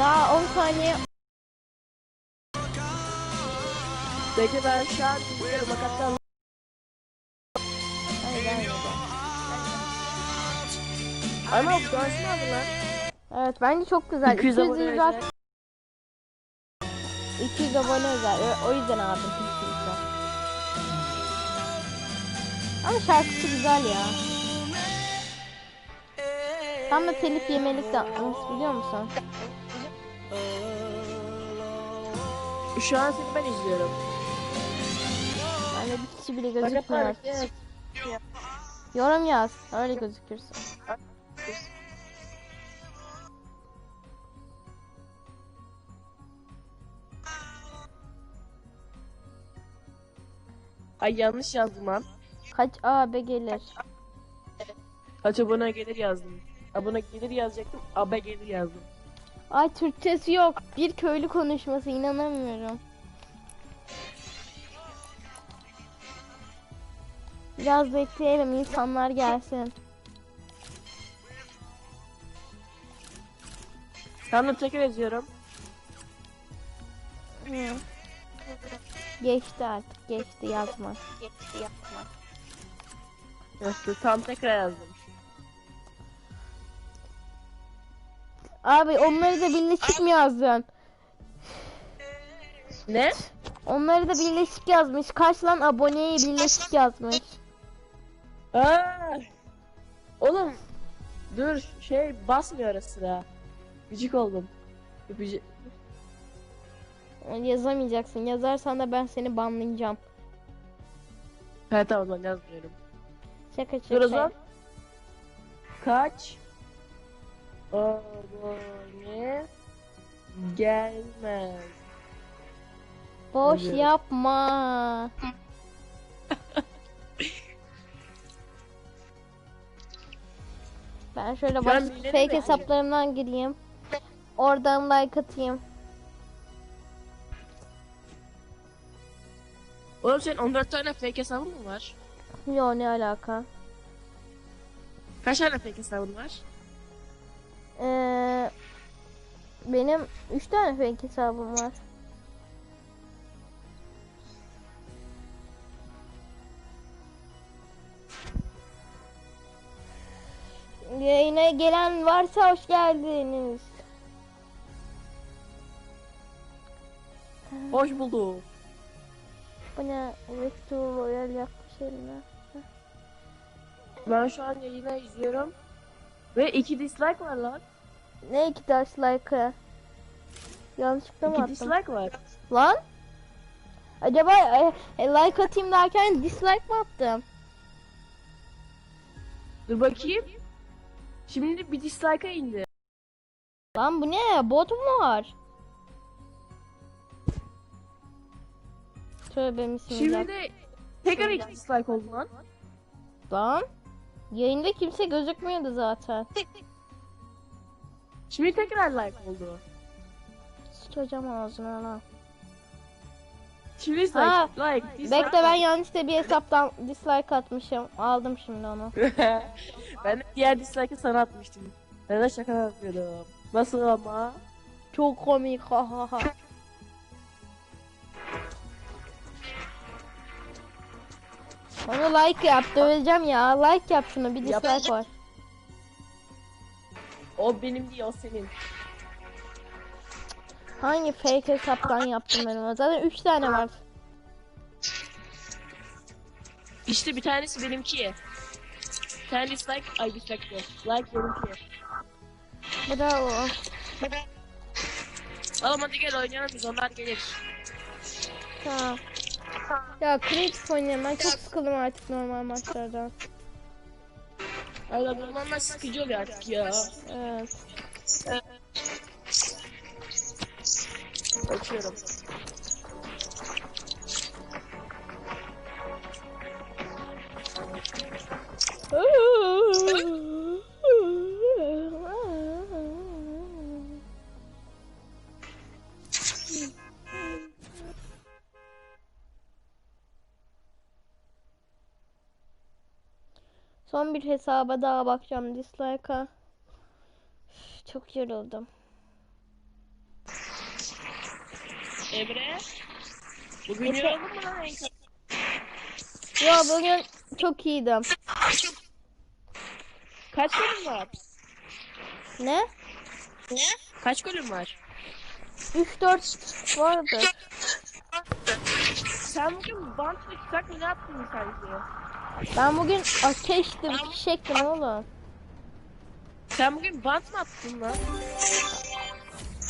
Daha 10 saniye. Peki ben şu an Ay gelmedi. Ama bu dans mı aldın lan? Evet bence çok güzel. 200 abone izler- özel. 200 abone özel. O yüzden aldım. Ama şarkısı güzel ya. Tam da telif yemelik de biliyor musun? Şu an seni ben izliyorum. Bende bir kişi bile gözükmüyor. evet. Yorum yaz. Öyle gözükürsün. Ay yanlış yazdım lan. Kaç AB gelir? Kaç abone gelir yazdım. Abone gelir yazacaktım. Abe gelir yazdım. Ay Türkçesi yok. Bir köylü konuşması inanamıyorum. Biraz bekleyelim insanlar gelsin. Tamam tekrar yazıyorum. Geçti artık geçti yazma. Nasıl? Tam tekrar yazdım. Abi onları da birleşik mi yazdın? Ne? Onları da birleşik yazmış. Kaç lan aboneyi birleşik yazmış. Aa! Oğlum dur şey basmıyor ara sıra. Gıcık oldum. Öpücü... Yazamayacaksın. Yazarsan da ben seni banlayacağım. Ha tamam yazmıyorum. Şaka şaka. Dur o zaman. Kaç abone gelmez. Boş Yazıyorum. yapma. Ben şöyle baş fake hesaplarımdan gireyim. Oradan like atayım. Oğlum senin 14 tane fake hesabın mı var? Yo ne alaka? Kaç tane fake hesabın var? Ee, benim 3 tane fake hesabım var. Yayına gelen varsa hoş geldiniz. Hoş bulduk. Bu ne? Vector Royal yapmış eline. Ben şu an yayını izliyorum. Ve 2 dislike var lan. Ne iki taş like'ı? Yanlışlıkla mı 2 attım? dislike var. Lan? Acaba e, e, like atayım derken dislike mi attım? Dur bakayım. Şimdi bir dislike'a indi. Lan bu ne? Bot mu var? Tövbe bismillah. Şimdi de tekrar 2 dislike oldu lan. Lan? Yayında kimse gözükmüyordu zaten. Şimdi tekrar like oldu. Sıçacağım ağzına lan. Şimdi dislike, Ha, like, dislike. Bekle ben yanlışlıkla bir hesaptan dislike atmışım. Aldım şimdi onu. ben de diğer dislike'ı sana atmıştım. Ben de şaka yapıyordum. Nasıl ama? Çok komik ha ha ha. Onu like yap döveceğim ya. Like yap şunu bir dislike var. O benim değil o senin. Hangi fake hesaptan yaptım ben onu? Zaten 3 tane var. İşte bir tanesi benimki. Bir tane dislike, ay dislike diyor. Like benimki. Bravo. Oğlum hadi gel oynayalım biz onlar gelir. Tamam. Ya Creeps oynayayım ben çok sıkıldım artık normal maçlardan. Lan normal sıkıcı oluyor artık ya. Evet. Açıyorum. Son bir hesaba daha bakacağım dislike'a. Çok yoruldum. Emre. Bugün Efe- yorulun mu lan? Ya bugün çok iyiydim. Kaç bölüm var? Ne? Kaç bölüm var? 3-4 vardı. Sen bugün bant tuzak mı ne yaptın sanki? Ben bugün ateştim, fişektim oğlum. Sen bugün bant mı attın lan?